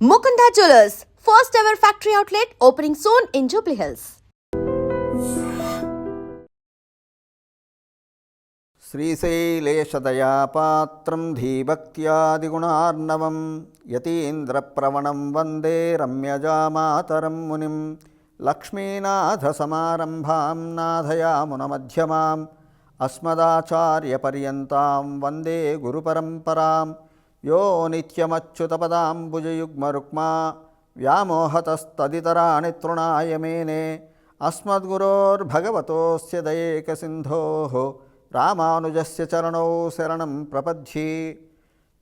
Mukunda Jewelers, first ever factory outlet opening soon in Jubilee Hills. శ్రీశైలేశదయాపాత్రం ధీభక్త్యాదిగుణార్ణవం యతీంద్రప్రవణం వందే రమ్యజామాతరం మునిం లక్ష్మీనాథసమారంభాం నాథయామునమధ్యమాం అస్మదాచార్యపర్యంతాం వందే గురుపరంపరాం యో నిత్యమచ్యుతపదాంబుజయుగ్మరుక్మా వ్యామోహతస్తదితరాణి తృణాయమేనే మేనే దయేక సింధో రామానుజస్య చరణౌ శరణం ప్రపద్యే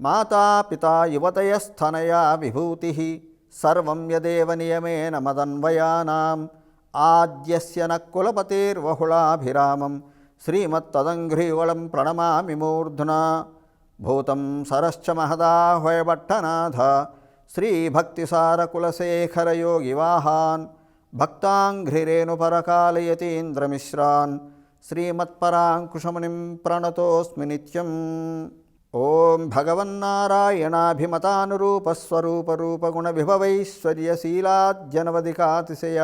మాతాపితా యువతయస్థనయా విభూతిः సర్వం యదేవ నియమేన మదన్వయానాం ఆద్యస్య నకులపతిర్వహుళాభిరామం శ్రీమత్తదంఘ్రీవళం ప్రణమామి మూర్ధునా భూతం సరశ్చ మహదాహ్వయభట్టనాథ శ్రీభక్తిసారకులశేఖరయోగివాహాన్ భక్తాంఘ్రిరేణుపరకాలయతీంద్రమిశ్రాన్ శ్రీమత్పరాంకుశమునిం ప్రణతోస్మి నిత్యం. ఓం భగవన్నారాయణాభిమతానురూపస్వరూపరూపగుణవిభవైశ్వర్యశీలాద్యనవధికాతిశయ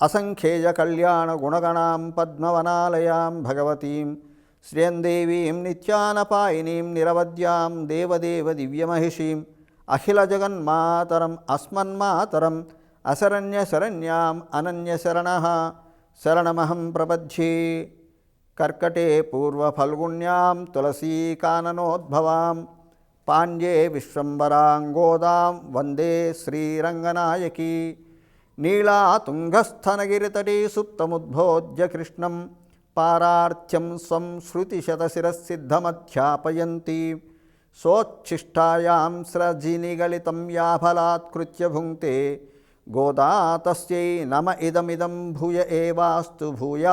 అసంఖ్యేయకళ్యాణగుణగణాం పద్మవనాలయాం భగవతీం. శ్రియందేవీం నిత్యానపాయినీం నిరవద్యాం దేవదేవ దివ్యమహిషీం అఖిలజగన్మాతరం అస్మన్మాతరం అశరణ్యశరణ్యాం అనన్యశరణ శరణమహం ప్రపద్యే. కర్కటే పూర్వఫల్గుణ్యాం తులసీకాననోద్భవాం పాండ్యే విశ్వంబరాంగోదాం వందే శ్రీరంగనాయకీ. నీళాతుంగస్థనగిరితటీ సుప్తముద్భోజ్య కృష్ణం పారార్థ్యం స్వం శృతిశతశిరసిద్ధమధ్యాపయంతి సోచ్ఛిష్టాయాం స్రజినిగళితం యాఫలాత్కృత్య భుంక్తే గోదా తస్యై నమ ఇదమిదం భూయ ఏవాస్తు భూయ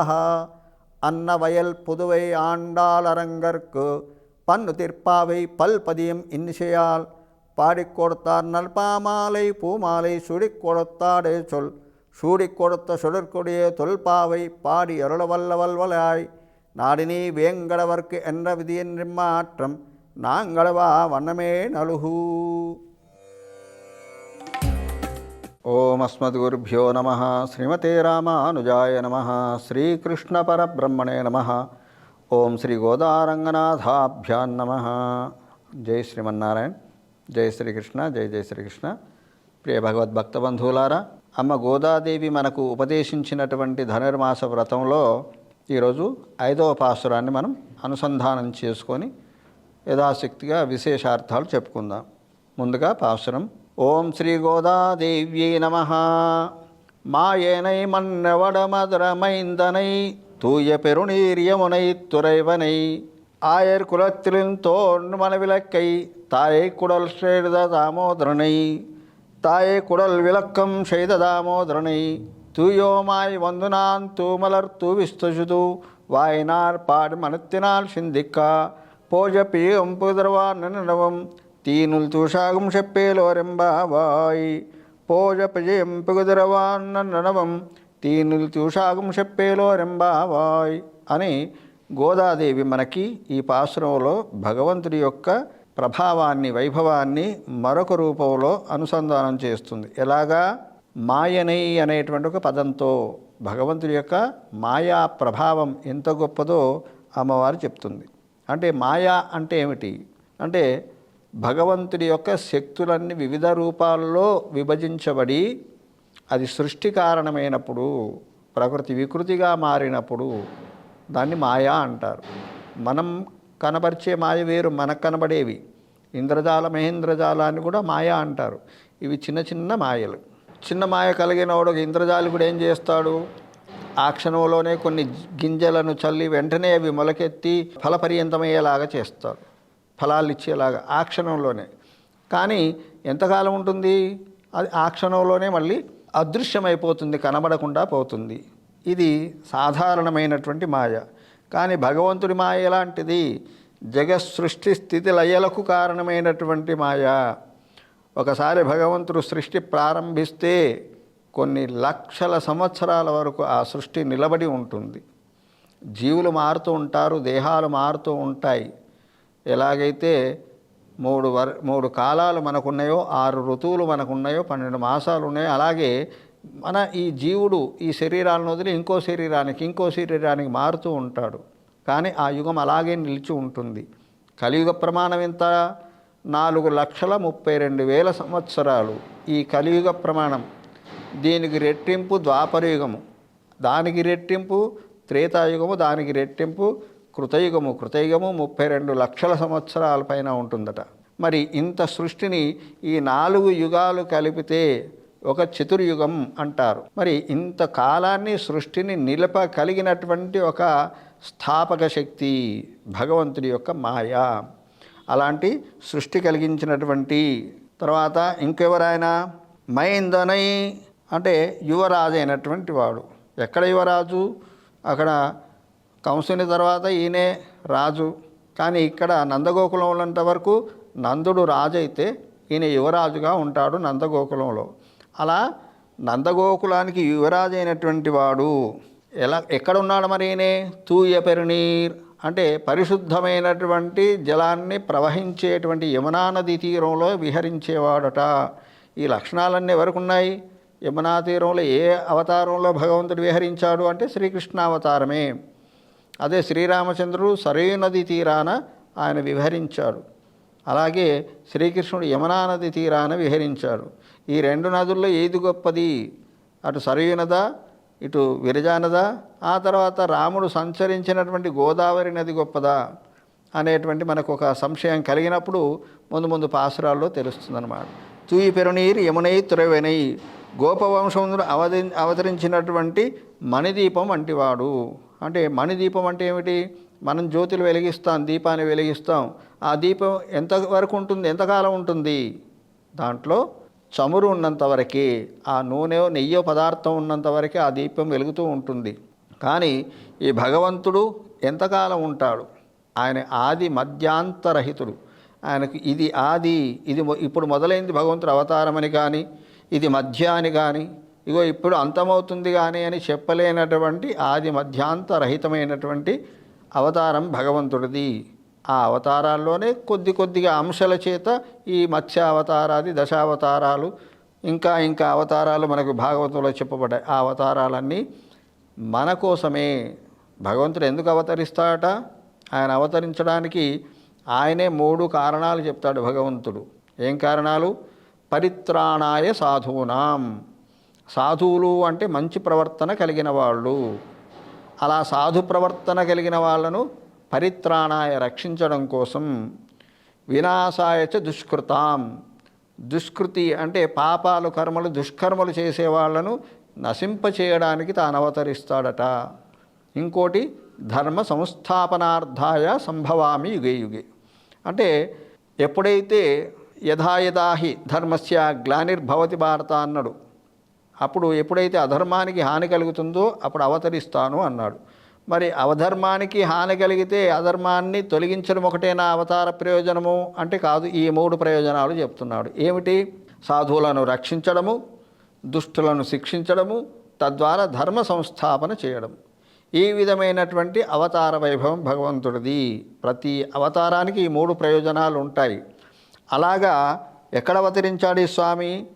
అన్నవయల్ పుదువై ఆండాలరంగర్కు పన్ను తిర్పావై పల్పదియం ఇన్నిషయాల్ பாடிக் கொடுத்தார் நல்பாமாலை பூமாலை சுடிக் கொடுத்தாடே சொல் சூடிக் கொடுத்த சுடற்கொடிய தொல்பாவை பாடி அருள வல்லவல்வலாய் நாடினி வேங்கடவர்க்கு என்ற விதியின் மாற்றம் நாங்களவா வண்ணமே நலுகு ఓం అస్మద్గురుభ్యో నమ శ్రీమతే రామానుజాయ నమ శ్రీకృష్ణపరబ్రహ్మణే నమ ఓం శ్రీ గోదారంగనాథాభ్యాన్ నమ జై శ్రీమన్నారాయణ జై శ్రీకృష్ణ జై జై శ్రీకృష్ణ ప్రియ భగవద్భక్త బంధువులారా అమ్మ గోదాదేవి మనకు ఉపదేశించినటువంటి ధనుర్మాస వ్రతంలో ఈరోజు ఐదవ పాసురాన్ని మనం అనుసంధానం చేసుకొని యథాశక్తిగా విశేషార్థాలు చెప్పుకుందాం ముందుగా పాసురం ఓం శ్రీ గోదాదేవ్యై నమ మాయేనై మన్నవడమధురమైందనై தூய பெருநீரியமுனை துறைவனை ஆயர் குலத்திலின் தோன்று மனவிலக்கை தாயை குடல் செய்த தாமோதரனை தாயை குடல் விளக்கம் செய்த தாமோதரனை தூயோமாய் வந்து நான் தூமலர் தூவிஸ்துசுது வாயினார் பாடு மனத்தினால் சிந்திக்கா போஜ பீகம் புதர்வான் நினவும் தீனுல் தூஷாகும் செப்பேலோரெம்பாவாய் పోజ పజయం పిగుదరవాన్ననవం తీనులు చూషాగం చెప్పేలోరెంబావాయ్ అని గోదాదేవి మనకి ఈ పాశ్రంలో భగవంతుడి యొక్క ప్రభావాన్ని వైభవాన్ని మరొక రూపంలో అనుసంధానం చేస్తుంది. ఎలాగా? మాయనై అనేటువంటి ఒక పదంతో భగవంతుడి యొక్క మాయా ప్రభావం ఎంత గొప్పదో అమ్మవారు చెప్తుంది. అంటే మాయా అంటే ఏమిటి? అంటే భగవంతుడి యొక్క శక్తులన్నీ వివిధ రూపాల్లో విభజించబడి అది సృష్టి కారణమైనప్పుడు ప్రకృతి వికృతిగా మారినప్పుడు దాన్ని మాయా అంటారు. మనం కనబరిచే మాయ వేరు మనకు కనబడేవి. ఇంద్రజాల మహేంద్రజాలాన్ని కూడా మాయా అంటారు. ఇవి చిన్న చిన్న మాయలు. చిన్న మాయ కలిగిన వాడు ఇంద్రజాలి కూడా ఏం చేస్తాడు? ఆ క్షణంలోనే కొన్ని గింజలను చల్లి వెంటనే అవి మొలకెత్తి ఫలపర్యంతమయ్యేలాగా చేస్తాడు. ఫలాలు ఇచ్చేలాగా ఆ క్షణంలోనే. కానీ ఎంతకాలం ఉంటుంది? అది ఆ క్షణంలోనే మళ్ళీ అదృశ్యమైపోతుంది కనబడకుండా పోతుంది. ఇది సాధారణమైనటువంటి మాయ. కానీ భగవంతుడి మాయ ఎలాంటిది? జగత్ సృష్టి స్థితి లయలకు కారణమైనటువంటి మాయ. ఒకసారి భగవంతుడు సృష్టి ప్రారంభిస్తే కొన్ని లక్షల సంవత్సరాల వరకు ఆ సృష్టి నిలబడి ఉంటుంది. జీవులు మారుతూ ఉంటారు దేహాలు మారుతూ ఉంటాయి. ఎలాగైతే మూడు వర్ మూడు కాలాలు మనకున్నాయో ఆరు ఋతువులు మనకున్నాయో పన్నెండు మాసాలు ఉన్నాయో అలాగే మన ఈ జీవుడు ఈ శరీరాలను వదిలి ఇంకో శరీరానికి ఇంకో శరీరానికి మారుతూ ఉంటాడు. కానీ ఆ యుగం అలాగే నిలిచి ఉంటుంది. కలియుగ ప్రమాణం ఎంత? నాలుగు లక్షల ముప్పై రెండు వేల సంవత్సరాలు ఈ కలియుగ ప్రమాణం. దీనికి రెట్టింపు ద్వాపరయుగము దానికి రెట్టింపు త్రేతాయుగము దానికి రెట్టింపు కృతయుగము. కృతయుగము ముప్పై రెండు లక్షల సంవత్సరాల పైన ఉంటుందట. మరి ఇంత సృష్టిని ఈ నాలుగు యుగాలు కలిపితే ఒక చతుర్యుగం అంటారు. మరి ఇంత కాలాన్ని సృష్టిని నిలప కలిగినటువంటి ఒక స్థాపక శక్తి భగవంతుడి యొక్క మాయ. అలాంటి సృష్టి కలిగించినటువంటి తర్వాత ఇంకెవరైనా మైందనై అంటే యువరాజు అయినటువంటి వాడు. ఎక్కడ యువరాజు? అక్కడ కంసుని తర్వాత ఈయనే రాజు. కానీ ఇక్కడ నందగోకులం ఉన్నంత వరకు నందుడు రాజు అయితే ఈయన యువరాజుగా ఉంటాడు నందగోకులంలో. అలా నందగోకులానికి యువరాజు అయినటువంటి వాడు ఎలా ఎక్కడ ఉన్నాడు మరి ఈయనే? తూయ పెరునీర్. అంటే పరిశుద్ధమైనటువంటి జలాన్ని ప్రవహించేటువంటి యమునా నది తీరంలో విహరించేవాడట. ఈ లక్షణాలన్నీ ఎవరికి ఉన్నాయి? యమునా తీరంలో ఏ అవతారంలో భగవంతుడు విహరించాడు అంటే శ్రీకృష్ణావతారమే అదే శ్రీరామచంద్రుడు సరైన నది తీరాన ఆయన విహరించాడు. అలాగే శ్రీకృష్ణుడు యమునా నది తీరాన విహరించాడు. ఈ రెండు నదుల్లో ఏది గొప్పది? అటు సరయూ ఇటు విరజానదా ఆ తర్వాత రాముడు సంచరించినటువంటి గోదావరి నది గొప్పదా అనేటువంటి మనకు ఒక సంశయం కలిగినప్పుడు ముందు ముందు పాసురాల్లో తెలుస్తుందన్నమాట. తూయి పెరునీరు యమునై తురవెనై గోపవంశమును అవధి అవతరించినటువంటి మణిదీపం వంటివాడు. అంటే మణిదీపం అంటే ఏమిటి? మనం జ్యోతులు వెలిగిస్తాం దీపాన్ని వెలిగిస్తాం. ఆ దీపం ఎంతవరకు ఉంటుంది? ఎంతకాలం ఉంటుంది? దాంట్లో చమురు ఉన్నంత వరకు ఆ నూనె నెయ్యో పదార్థం ఉన్నంత వరకే ఆ దీపం వెలుగుతూ ఉంటుంది. కానీ ఈ భగవంతుడు ఎంతకాలం ఉంటాడు? ఆయన ఆది మధ్యాంతరహితుడు. ఆయనకు ఇది ఆది ఇది ఇప్పుడు మొదలైంది భగవంతుడు అవతారమని కానీ ఇది మధ్య అని కానీ ఇగో ఇప్పుడు అంతమవుతుంది కానీ అని చెప్పలేనటువంటి ఆది మధ్యాంతరహితమైనటువంటి అవతారం భగవంతుడిది. ఆ అవతారాల్లోనే కొద్ది కొద్దిగా అంశాల చేత ఈ మత్స్య అవతారాది దశావతారాలు ఇంకా ఇంకా అవతారాలు మనకు భాగవతంలో చెప్పబడ్డాయి. ఆ అవతారాలన్నీ మన కోసమే. భగవంతుడు ఎందుకు అవతరిస్తాడట? ఆయన అవతరించడానికి ఆయనే మూడు కారణాలు చెప్తాడు భగవంతుడు. ఏం కారణాలు? పరిత్రాణాయ సాధూనాం. సాధువులు అంటే మంచి ప్రవర్తన కలిగిన వాళ్ళు. అలా సాధు ప్రవర్తన కలిగిన వాళ్ళను పరిత్రాణాయ రక్షించడం కోసం వినాశాయ చ దుష్కృతాం. దుష్కృతి అంటే పాపాలు కర్మలు దుష్కర్మలు చేసే వాళ్ళను నశింపచేయడానికి తాను అవతరిస్తాడట. ఇంకోటి ధర్మ సంస్థాపనార్థాయ సంభవామి యుగే యుగే. అంటే ఎప్పుడైతే యథాయథాహి ధర్మస్య గ్లానిర్భవతి భారత అన్నాడు అప్పుడు ఎప్పుడైతే అధర్మానికి హాని కలుగుతుందో అప్పుడు అవతరిస్తాను అన్నాడు. మరి అవధర్మానికి హాని కలిగితే అధర్మాన్ని తొలగించడం ఒకటేనా? అవతార ప్రయోజనము అంటే కాదు ఈ మూడు ప్రయోజనాలు చెప్తున్నాడు. ఏమిటి? సాధువులను రక్షించడము దుష్టులను శిక్షించడము తద్వారా ధర్మ సంస్థాపన చేయడం. ఈ విధమైనటువంటి అవతార వైభవం భగవంతుడిది. ప్రతి అవతారానికి ఈ మూడు ప్రయోజనాలు ఉంటాయి. అలాగా ఎక్కడ అవతరించాడు ఈ స్వామి?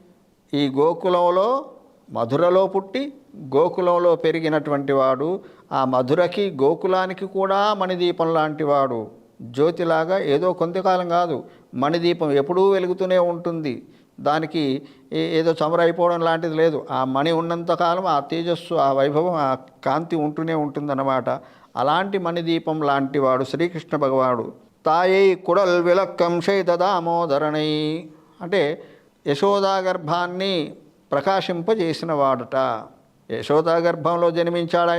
ఈ గోకులంలో మధురలో పుట్టి గోకులంలో పెరిగినటువంటి వాడు ఆ మధురకి గోకులానికి కూడా మణిదీపం లాంటి వాడు. జ్యోతిలాగా ఏదో కొంతకాలం కాదు మణిదీపం ఎప్పుడూ వెలుగుతూనే ఉంటుంది. దానికి ఏ- ఏదో చమరైపోవడం లాంటిది లేదు. ఆ మణి ఉన్నంతకాలం ఆ తేజస్సు ఆ వైభవం ఆ కాంతి ఉంటూనే ఉంటుందన్నమాట. అలాంటి మణిదీపం లాంటి వాడు శ్రీకృష్ణ భగవానుడు. తాయై కుడల్ విలక్కం దామోదరణై అంటే యశోదా గర్భాన్ని ప్రకాశింపజేసిన వాడుట యశోదా గర్భంలో జన్మించాడు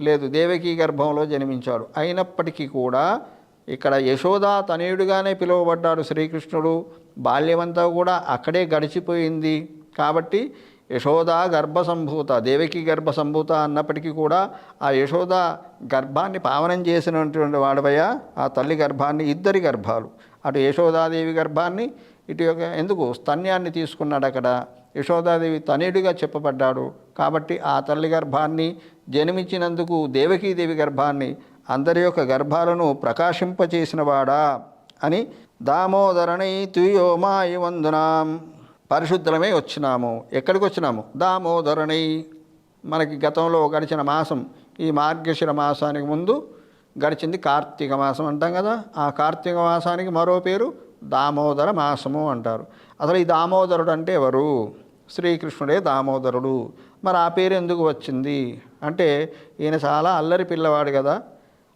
లేదు దేవకీ గర్భంలో జన్మించాడు. అయినప్పటికీ కూడా ఇక్కడ యశోదా తనయుడిగానే పిలువబడ్డాడు శ్రీకృష్ణుడు. బాల్యమంతా కూడా అక్కడే గడిచిపోయింది. కాబట్టి యశోదా గర్భసంభూత దేవకి గర్భసంభూత అన్నప్పటికీ కూడా ఆ యశోద గర్భాన్ని పావనం చేసినటువంటి వాడవయ్య ఆ తల్లి గర్భాన్ని ఇద్దరి గర్భాలు. అటు యశోదాదేవి గర్భాన్ని ఇటు యొక్క ఎందుకు స్తన్యాన్ని తీసుకున్నాడు అక్కడ యశోదాదేవి తనేడుగా చెప్పబడ్డాడు. కాబట్టి ఆ తల్లి గర్భాన్ని జన్మించినందుకు దేవకీదేవి గర్భాన్ని అందరి యొక్క గర్భాలను ప్రకాశింపచేసినవాడా అని దామోదరణై తుయో మాయి పరిశుద్ధమే వచ్చినాము. ఎక్కడికి వచ్చినాము? దామోదరణై. మనకి గతంలో గడిచిన మాసం ఈ మార్గశిర మాసానికి ముందు గడిచింది కార్తీక మాసం అంటాం కదా. ఆ కార్తీక మాసానికి మరో పేరు దామోదర మాసము అంటారు. అసలు ఈ దామోదరుడు అంటే ఎవరు? శ్రీకృష్ణుడే దామోదరుడు. మరి ఆ పేరు ఎందుకు వచ్చింది? అంటే ఈయన చాలా అల్లరి పిల్లవాడు కదా.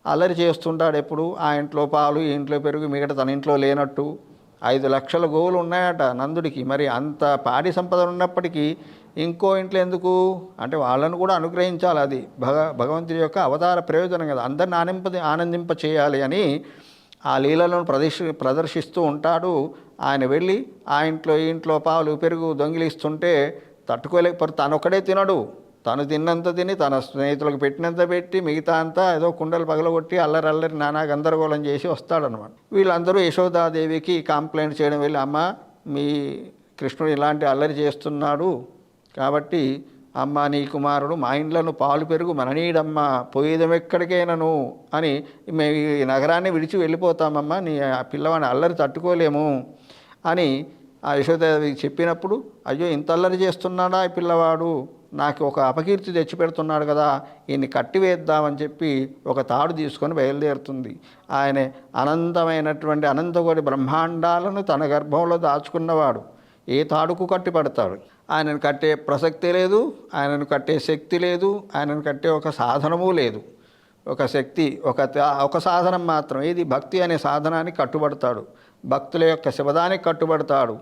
అల్లరి చేస్తుంటాడు ఎప్పుడు? ఆ ఇంట్లో పాలు ఈ ఇంట్లో పెరుగు మిగతా తన ఇంట్లో లేనట్టు. ఐదు లక్షల గోవులు ఉన్నాయట నందుడికి. మరి అంత పాడి సంపద ఉన్నప్పటికీ ఇంకో ఇంట్లో ఎందుకు? అంటే వాళ్ళను కూడా అనుగ్రహించాలి అది. భగ భగవంతుడి యొక్క అవతార ప్రయోజనం కదా. అందరిని ఆనంప ఆనందింప చేయాలి అని ఆ లీలలను ప్రదర్శి ప్రదర్శిస్తూ ఉంటాడు. ఆయన వెళ్ళి ఆ ఇంట్లో ఈ ఇంట్లో పాలు పెరుగు దొంగిలిస్తుంటే తట్టుకోలేకపోతే తను ఒక్కడే తినడు. తను తిన్నంత తిని తన స్నేహితులకు పెట్టినంత పెట్టి మిగతా అంతా ఏదో కుండలు పగలగొట్టి అల్లరి అల్లరి నానా గందరగోళం చేసి వస్తాడనమాట వీళ్ళందరూ యశోదాదేవికి కంప్లైంట్ చేయడం వెళ్ళి అమ్మ మీ కృష్ణుడు ఇలాంటి అల్లరి చేస్తున్నాడు కాబట్టి అమ్మ నీ కుమారుడు మా ఇండ్లను పాలు పెరుగు మననీడమ్మ పోయేదం అని మేము ఈ నగరాన్ని విడిచి వెళ్ళిపోతామమ్మా నీ ఆ పిల్లవాడిని అల్లరి తట్టుకోలేము అని ఆ యశోదేవి చెప్పినప్పుడు అయ్యో ఇంత అల్లరి చేస్తున్నాడా ఈ పిల్లవాడు? నాకు ఒక అపకీర్తి తెచ్చిపెడుతున్నాడు కదా ఈయన్ని కట్టివేద్దామని చెప్పి ఒక తాడు తీసుకొని బయలుదేరుతుంది. ఆయన అనంతమైనటువంటి అనంతకోటి బ్రహ్మాండాలను తన గర్భంలో దాచుకున్నవాడు. ఏ తాడుకు కట్టిపడతాడు? ఆయనను కట్టే ప్రసక్తి లేదు ఆయనను కట్టే శక్తి లేదు ఆయనను కట్టే ఒక సాధనము లేదు. ఒక శక్తి ఒక ఒక సాధనం మాత్రం ఇది భక్తి అనే సాధనానికి కట్టుబడతాడు. భక్తుల యొక్క శివదానికి కట్టుబడతాడు.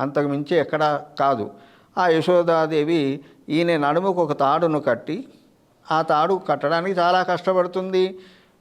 అంతకు మించి ఎక్కడా కాదు. ఆ యశోదాదేవి ఈయన నడుముకు ఒక తాడును కట్టి ఆ తాడు కట్టడానికి చాలా కష్టపడుతుంది.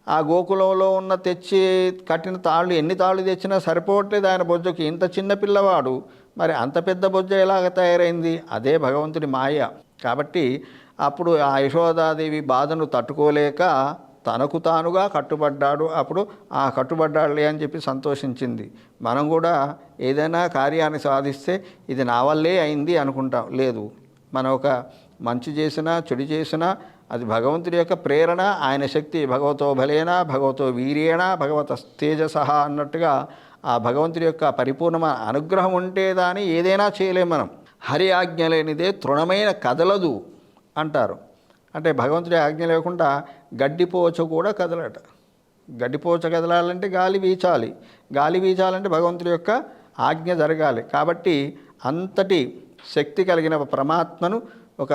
ఆ గోకులంలో ఉన్న తెచ్చి కట్టిన తాళ్ళు ఎన్ని తాళ్ళు తెచ్చినా సరిపోవట్లేదు. ఆయన బొజ్జకి ఇంత చిన్న పిల్లవాడు. మరి అంత పెద్ద బొజ్జ ఎలాగ తయారైంది? అదే భగవంతుడి మాయ. కాబట్టి అప్పుడు ఆ యశోదాదేవి బాధను తట్టుకోలేక తనకు తానుగా కట్టుబడ్డాడు. అప్పుడు ఆ కట్టుబడ్డాడులే అని చెప్పి సంతోషించింది. మనం కూడా ఏదైనా కార్యాన్ని సాధిస్తే ఇది నా వల్లే అయింది అనుకుంటాం. లేదు. మనం ఒక మంచి చేసినా చెడు చేసినా అది భగవంతుడి యొక్క ప్రేరణ ఆయన శక్తి భగవతో బలేనా భగవతో వీర్యేనా భగవత తేజస అన్నట్టుగా ఆ భగవంతుడి యొక్క పరిపూర్ణమైన అనుగ్రహం ఉంటే దాని ఏదైనా చేయలేం మనం. హరి ఆజ్ఞ లేనిదే తృణమైన కదలదు అంటారు. అంటే భగవంతుడి ఆజ్ఞ లేకుండా గడ్డిపోచ కూడా కదలట. గడ్డిపోచ కదలాలంటే గాలి వీచాలి. గాలి వీచాలంటే భగవంతుడి యొక్క ఆజ్ఞ జరగాలి. కాబట్టి అంతటి శక్తి కలిగిన పరమాత్మను ఒక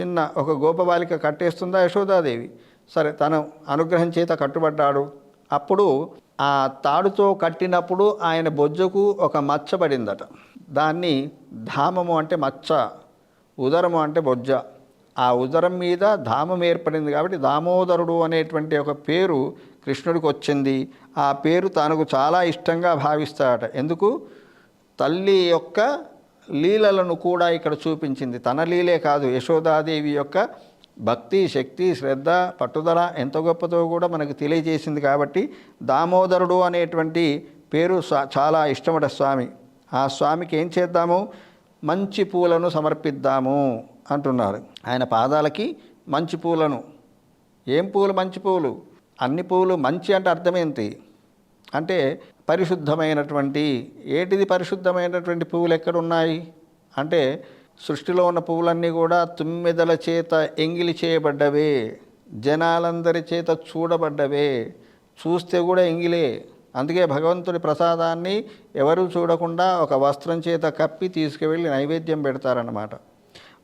చిన్న ఒక గోపబాలిక కట్టేస్తుందా యశోదాదేవి. సరే తను అనుగ్రహం చేత కట్టుబడ్డాడు. అప్పుడు ఆ తాడుతో కట్టినప్పుడు ఆయన బొజ్జకు ఒక మచ్చ పడిందట. దాన్ని ధామము అంటే మచ్చ ఉదరము అంటే బొజ్జ. ఆ ఉదరం మీద ధామం ఏర్పడింది కాబట్టి దామోదరుడు అనేటువంటి ఒక పేరు కృష్ణుడికి వచ్చింది. ఆ పేరు తనకు చాలా ఇష్టంగా భావిస్తాడట. ఎందుకు? తల్లి యొక్క లీలలను కూడా ఇక్కడ చూపించింది. తన లీలే కాదు యశోదాదేవి యొక్క భక్తి శక్తి శ్రద్ధ పట్టుదల ఎంత గొప్పతో కూడా మనకు తెలియజేసింది కాబట్టి దామోదరుడు అనేటువంటి పేరు చాలా ఇష్టమట స్వామి. ఆ స్వామికి ఏం చేద్దాము? మంచి పూలను సమర్పిద్దాము అంటున్నారు. ఆయన పాదాలకి మంచి పూలను. ఏం పూలు మంచి పూలు? అన్ని పూలు మంచి అంటే అర్థమేంటి అంటే పరిశుద్ధమైనటువంటి ఏటిది పరిశుద్ధమైనటువంటి పువ్వులు ఎక్కడున్నాయి? అంటే సృష్టిలో ఉన్న పువ్వులన్నీ కూడా తుమ్మెదల చేత ఎంగిలి చేయబడ్డవే జనాలందరి చేత చూడబడ్డవే చూస్తే కూడా ఎంగిలే. అందుకే భగవంతుడి ప్రసాదాన్ని ఎవరూ చూడకుండా ఒక వస్త్రం చేత కప్పి తీసుకువెళ్ళి నైవేద్యం పెడతారన్నమాట.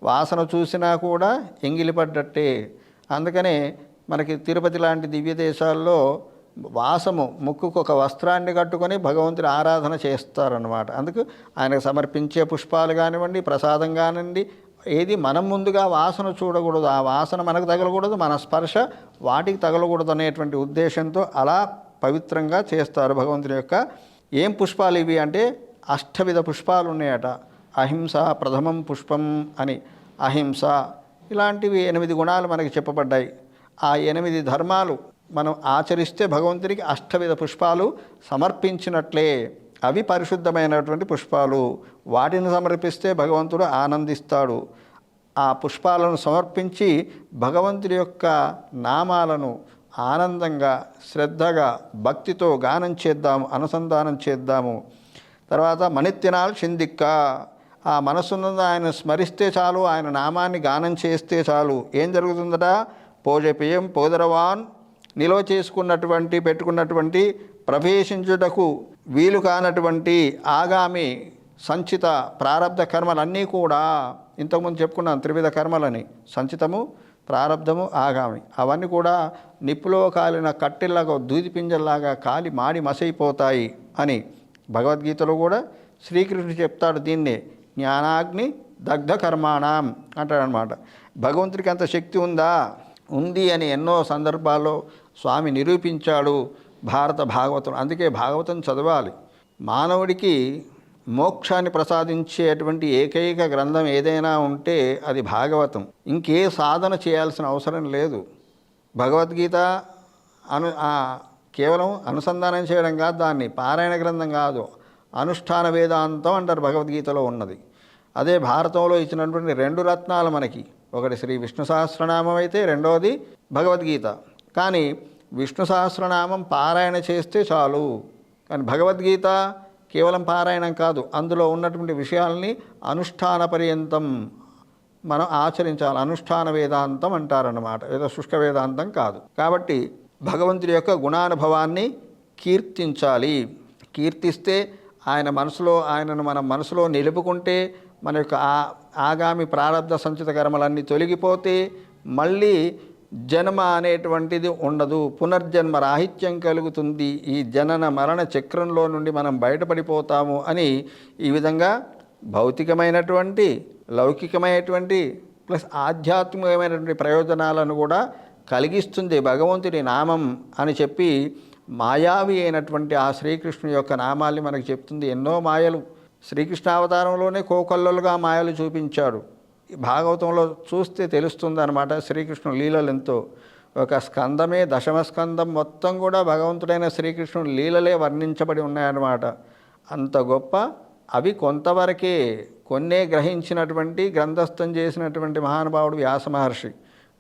వాసన చూసినా కూడా ఎంగిలిపడ్డట్టే అందుకనే మనకి తిరుపతి లాంటి దివ్య దేశాల్లో వాసము ముక్కుకు ఒక వస్త్రాన్ని కట్టుకొని భగవంతుని ఆరాధన చేస్తారనమాట అందుకు ఆయనకు సమర్పించే పుష్పాలు కానివ్వండి ప్రసాదం కానివ్వండి ఏది మనం ముందుగా వాసన చూడకూడదు ఆ వాసన మనకు తగలకూడదు మన స్పర్శ వాటికి తగలకూడదు అనేటువంటి ఉద్దేశంతో అలా పవిత్రంగా చేస్తారు భగవంతుని యొక్క. ఏం పుష్పాలు ఇవి అంటే అష్టవిధ పుష్పాలు ఉన్నాయట. అహింస ప్రథమం పుష్పం అని. అహింస ఇలాంటివి ఎనిమిది గుణాలు మనకి చెప్పబడ్డాయి. ఆ ఎనిమిది ధర్మాలు మనం ఆచరిస్తే భగవంతునికి అష్టవిధ పుష్పాలు సమర్పించినట్లే అవి పరిశుద్ధమైనటువంటి పుష్పాలు. వాటిని సమర్పిస్తే భగవంతుడు ఆనందిస్తాడు. ఆ పుష్పాలను సమర్పించి భగవంతుడి యొక్క నామాలను ఆనందంగా శ్రద్ధగా భక్తితో గానం చేద్దాము అనుసంధానం చేద్దాము. తర్వాత మణిత్యనాలు చిందిక్క. ఆ మనసున్న ఆయన స్మరిస్తే చాలు ఆయన నామాన్ని గానం చేస్తే చాలు. ఏం జరుగుతుందట? పోజపేయం పోదరవాన్ నిల్వ చేసుకున్నటువంటి పెట్టుకున్నటువంటి ప్రవేశించుటకు వీలు కానటువంటి ఆగామి సంచిత ప్రారంధ కర్మలన్నీ కూడా ఇంతకుముందు చెప్పుకున్నాను త్రివిధ కర్మలని. సంచితము ప్రారంధము ఆగామి. అవన్నీ కూడా నిప్పులో కాలిన కట్టెల్లాగా దూదిపింజల్లాగా కాలి మాడి మసైపోతాయి అని భగవద్గీతలో కూడా శ్రీకృష్ణుడు చెప్తాడు దీన్నే. జ్ఞానాగ్ని దగ్ధ కర్మాణం అంటాడనమాట. భగవంతుడికి అంత శక్తి ఉందా? ఉంది అని ఎన్నో సందర్భాల్లో స్వామి నిరూపించాడు భారత భాగవతం. అందుకే భాగవతం చదవాలి. మానవుడికి మోక్షాన్ని ప్రసాదించేటువంటి ఏకైక గ్రంథం ఏదైనా ఉంటే అది భాగవతం. ఇంకే సాధన చేయాల్సిన అవసరం లేదు. భగవద్గీత అను కేవలం అనుసంధానం చేయడం కాదు దాన్ని. పారాయణ గ్రంథం కాదు. అనుష్ఠాన వేదాంతం అంటారు భగవద్గీతలో ఉన్నది. అదే భారతంలో ఇచ్చినటువంటి రెండు రత్నాలు మనకి. ఒకటి శ్రీ విష్ణు సహస్రనామం అయితే రెండవది భగవద్గీత. కానీ విష్ణు సహస్రనామం పారాయణ చేస్తే చాలు. కానీ భగవద్గీత కేవలం పారాయణం కాదు. అందులో ఉన్నటువంటి విషయాల్ని అనుష్ఠాన పర్యంతం మనం ఆచరించాలి. అనుష్ఠాన వేదాంతం అంటారన్నమాట. ఏదో శుష్క వేదాంతం కాదు. కాబట్టి భగవంతుడి యొక్క గుణానుభవాన్ని కీర్తించాలి. కీర్తిస్తే ఆయన మనసులో ఆయనను మనం మనసులో నిలుపుకుంటే మన యొక్క ఆ ఆగామి ప్రారంధ సంచిత కర్మలన్నీ తొలగిపోతే మళ్ళీ జన్మ అనేటువంటిది ఉండదు పునర్జన్మ రాహిత్యం కలుగుతుంది. ఈ జనన మరణ చక్రంలో నుండి మనం బయటపడిపోతాము అని ఈ విధంగా భౌతికమైనటువంటి లౌకికమైనటువంటి ప్లస్ ఆధ్యాత్మికమైనటువంటి ప్రయోజనాలను కూడా కలిగిస్తుంది భగవంతుడి నామం అని చెప్పి మాయావి అయినటువంటి ఆ శ్రీకృష్ణుని యొక్క నామాల్ని మనకు చెప్తుంది. ఎన్నో మాయలు. శ్రీకృష్ణావతారంలోనే కోకొల్లలుగా మాయలు చూపించాడు. భాగవతంలో చూస్తే తెలుస్తుంది అనమాట శ్రీకృష్ణుడు లీలలు ఎంతో. ఒక స్కందమే దశమ స్కందం మొత్తం కూడా భగవంతుడైన శ్రీకృష్ణుడు లీలలే వర్ణించబడి ఉన్నాయన్నమాట. అంత గొప్ప అవి కొంతవరకే కొన్నే గ్రహించినటువంటి గ్రంథస్థం చేసినటువంటి మహానుభావుడు వ్యాస మహర్షి.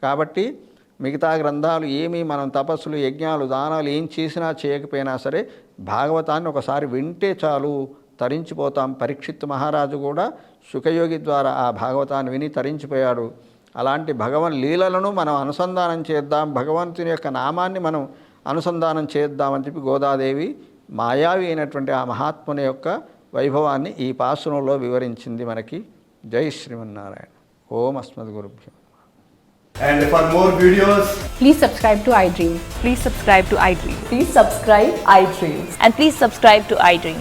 కాబట్టి మిగతా గ్రంథాలు ఏమీ మనం తపస్సులు యజ్ఞాలు దానాలు ఏం చేసినా చేయకపోయినా సరే భాగవతాన్ని ఒకసారి వింటే చాలు. తరించిపోతాం పరీక్షిత్ మహారాజు కూడా సుఖయోగి ద్వారా ఆ భాగవతాన్ని విని తరించిపోయాడు అలాంటి భగవన్ లీలలను మనం అనుసంధానం చేద్దాం భగవంతుని యొక్క నామాన్ని మనం అనుసంధానం చేద్దామని చెప్పి గోదాదేవి మాయావి అయినటువంటి ఆ మహాత్ముని యొక్క వైభవాన్ని ఈ పాసురంలో వివరించింది మనకి జై శ్రీమన్నారాయణ ఓం అస్మద్ గురుభ్యం And for more videos, Please subscribe to iDream. Please subscribe to iDream. Please subscribe iDream. And please subscribe to iDream.